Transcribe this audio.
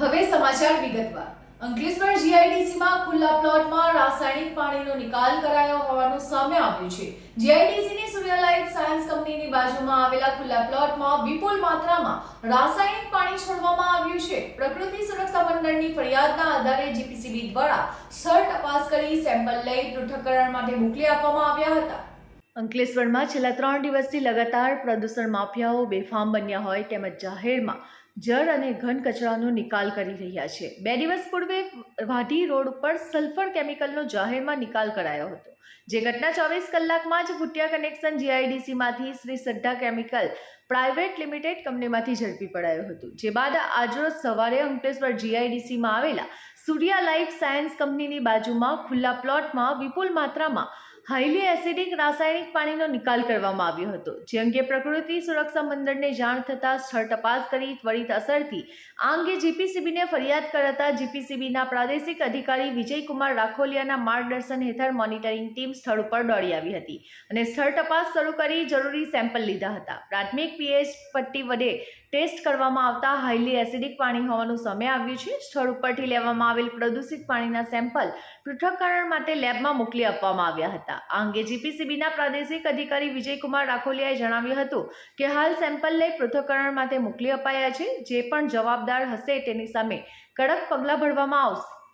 હવે સમાચાર વિગતવાર. અંકલેશ્વર જીઆઈડીસીમાં ખુલ્લા પ્લોટમાં રાસાયણિક પાણીનો નિકાલ કરાયો હોવાનું સામે આવ્યું છે. જીઆઈડીસીની સૂર્ય લાઈફ સાયન્સ કંપનીની બાજુમાં આવેલા ખુલ્લા પ્લોટમાં વિપુલ માત્રામાં રાસાયણિક પાણી છોડવામાં આવ્યું છે. પ્રકૃતિ સુરક્ષા મંડળની ફરિયાદના આધારે જીપીસીબી દ્વારા સ્થળ તપાસ કરી સેમ્પલ લઈ પૃથ્થકરણ માટે મોકલી આપવામાં આવ્યા હતા. અંકલેશ્વરમાં છેલ્લા ત્રણ દિવસથી લગાતાર પ્રદૂષણ માફિયાઓ બેફામ બન્યા હોય તેમજ જાહેરમાં જળ અને ઘન કચરાનો નિકાલ કરી રહ્યા છે. બે દિવસ પૂર્વે વાઢી રોડ ઉપર સલ્ફર કેમિકલનો જાહેરમાં નિકાલ કરાયો હતો. જે ઘટના ચોવીસ કલાકમાં જ Bhutia connection જીઆઈડીસીમાંથી Shri Saddha chemical private limited કંપનીમાંથી ઝડપી પડાયું હતું. જે બાદ આજરોજ સવારે અંકલેશ્વર જીઆઈડીસીમાં આવેલા સૂર્યા લાઇફ સાયન્સ કંપનીની બાજુમાં ખુલ્લા પ્લોટમાં વિપુલ માત્રામાં હાઈલી એસિડિક રાસાયણિક પાણીનો નિકાલ કરવામાં આવ્યો હતો, જે અંગે પ્રકૃતિ સુરક્ષા મંડળને જાણ થતાં સ્થળ તપાસ કરી ત્વરિત અસરથી. આ અંગે જીપીસીબીને ફરિયાદ કરાતા જીપીસીબીના પ્રાદેશિક અધિકારી વિજયકુમાર રાખોલિયાના માર્ગદર્શન હેઠળ મોનિટરિંગ ટીમ સ્થળ ઉપર દોડી આવી હતી અને સ્થળ તપાસ શરૂ કરી જરૂરી સેમ્પલ લીધા હતા. પ્રાથમિક પીએચ પટ્ટી વડે ટેસ્ટ કરવામાં આવતા હાઈલી એસિડિક પાણી હોવાનું સામે આવ્યું છે. સ્થળ ઉપરથી લેવામાં આવેલ પ્રદૂષિત પાણીના સેમ્પલ પૃથ્થકરણ માટે લેબમાં મોકલી આપવામાં આવ્યા હતા. આ અંગે જીપીસીબીના પ્રાદેશિક અધિકારી વિજયકુમાર રાખોલિયાએ જણાવ્યું હતું કે હાલ સેમ્પલ લઈ પૃથ્થકરણ માટે મોકલી અપાયા છે, જે પણ જવાબદાર હશે તેની સામે કડક પગલાં ભરવામાં આવશે.